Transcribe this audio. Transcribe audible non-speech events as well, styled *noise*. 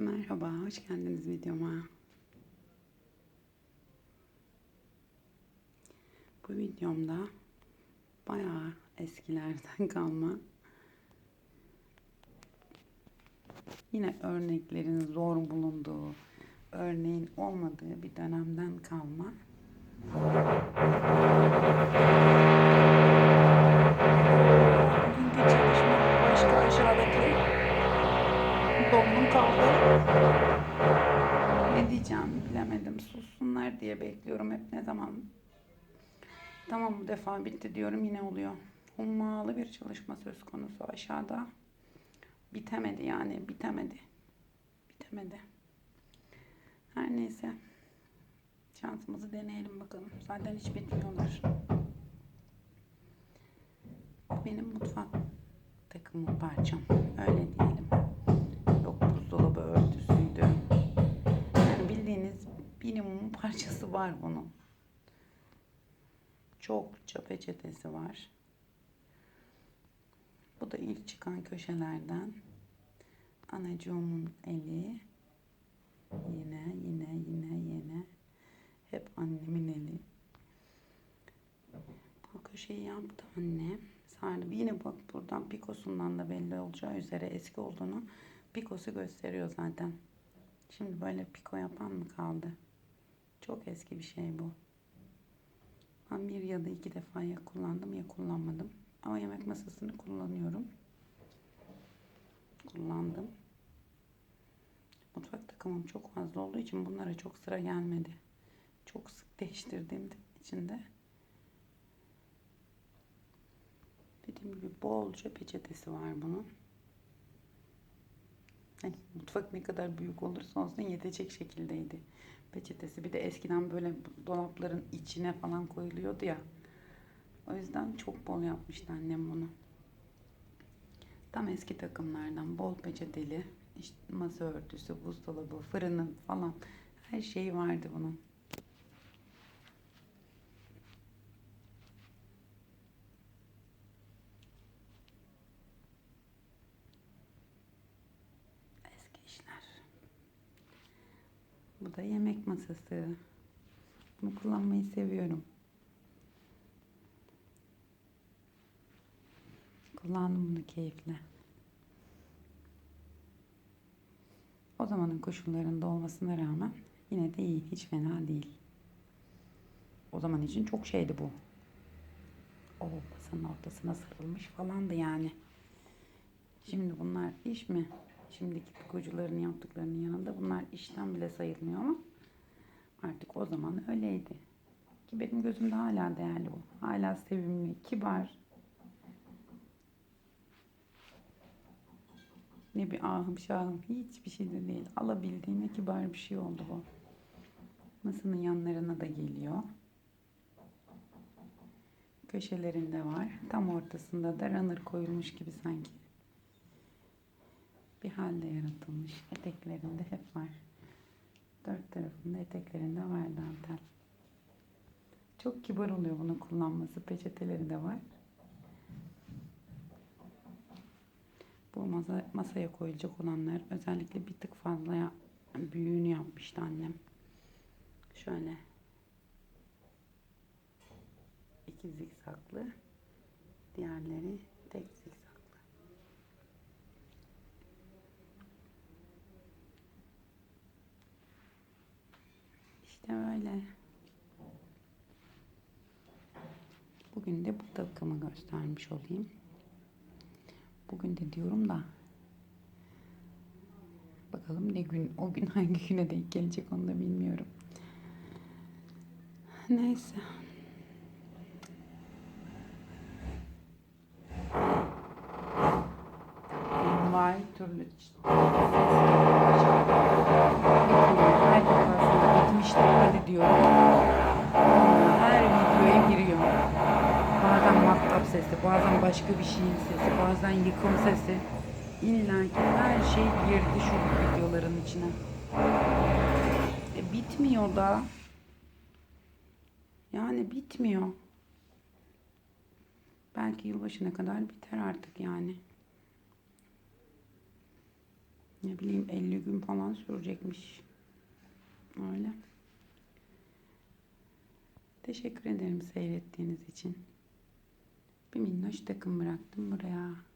Merhaba, hoş geldiniz videoma. Bu videomda bayağı eskilerden *laughs* kalma yine örneklerin zor bulunduğu, örneğin olmadığı bir dönemden kalma donlu kaldı. Ne diyeceğimi bilemedim. Sussunlar diye bekliyorum hep ne zaman. Tamam bu defa bitti diyorum yine oluyor. Hummalı bir çalışma söz konusu aşağıda. Bitemedi yani bitemedi. Bitemedi. Her neyse. Şansımızı deneyelim bakalım. Zaten hiç bitmiyorlar. Benim mutfak takımı parçam. Öyle diyelim. Var bunun. Çokça peçetesi var. Bu da ilk çıkan köşelerden. Anacığımın eli. Yine, yine, yine, yine. Hep annemin eli. Bu köşeyi yaptı annem. Sardı. Yine bak buradan pikosundan da belli olacağı üzere eski olduğunu pikosu gösteriyor zaten. Şimdi böyle piko yapan mı kaldı? Çok eski bir şey bu. Ben bir ya da iki defa ya kullandım ya kullanmadım. Ama yemek masasını kullanıyorum. Kullandım. Mutfak takımım çok fazla olduğu için bunlara çok sıra gelmedi. Çok sık değiştirdiğim için de dediğim gibi bolca peçetesi var bunun. Hani mutfak ne kadar büyük olursa olsun yetecek şekildeydi. Peçetesi bir de eskiden böyle dolapların içine falan koyuluyordu ya. O yüzden çok bol yapmıştı annem bunu. Tam eski takımlardan bol peçeteli, işte masa örtüsü, buzdolabı, fırını falan her şeyi vardı bunun. Eski işler. Bu da yemek masası. Bunu kullanmayı seviyorum. Kullandım bunu keyifle. O zamanın koşullarında olmasına rağmen yine de iyi, hiç fena değil. O zaman için çok şeydi bu. O masanın ortasına sarılmış falandı yani. Şimdi bunlar iş mi? Şimdiki pikocuların yaptıklarının yanında bunlar işten bile sayılmıyor ama artık o zaman öyleydi. Ki benim gözümde hala değerli bu. Hala sevimli, kibar. Ne bir ahım şahım hiçbir şey de değil. Alabildiğine kibar bir şey oldu bu. Masanın yanlarına da geliyor. Köşelerinde var. Tam ortasında da runner koyulmuş gibi sanki. Bir halde yaratılmış. Eteklerinde hep var. Dört tarafında eteklerinde var dantel. Çok kibar oluyor bunu kullanması. Peçeteleri de var. Bu masa, masaya koyulacak olanlar özellikle bir tık fazla ya, büyüğünü yapmıştı annem. Şöyle. iki zikzaklı. Diğerleri tek zikzaklı. İşte öyle. Bugün de bu takımı göstermiş olayım. Bugün de diyorum da bakalım ne gün o gün hangi güne denk gelecek onu da bilmiyorum. Neyse. Vay türlü her bitmiştir hadi diyorum. Her videoya giriyor. Bazen mahtap sesi, bazen başka bir şeyin sesi, bazen yıkım sesi. İlla ki her şey girdi şu videoların içine. E, bitmiyor da. Yani bitmiyor. Belki yılbaşına kadar biter artık yani. Ne bileyim 50 gün falan sürecekmiş. Öyle. Teşekkür ederim seyrettiğiniz için. Bir minnoş takım bıraktım buraya.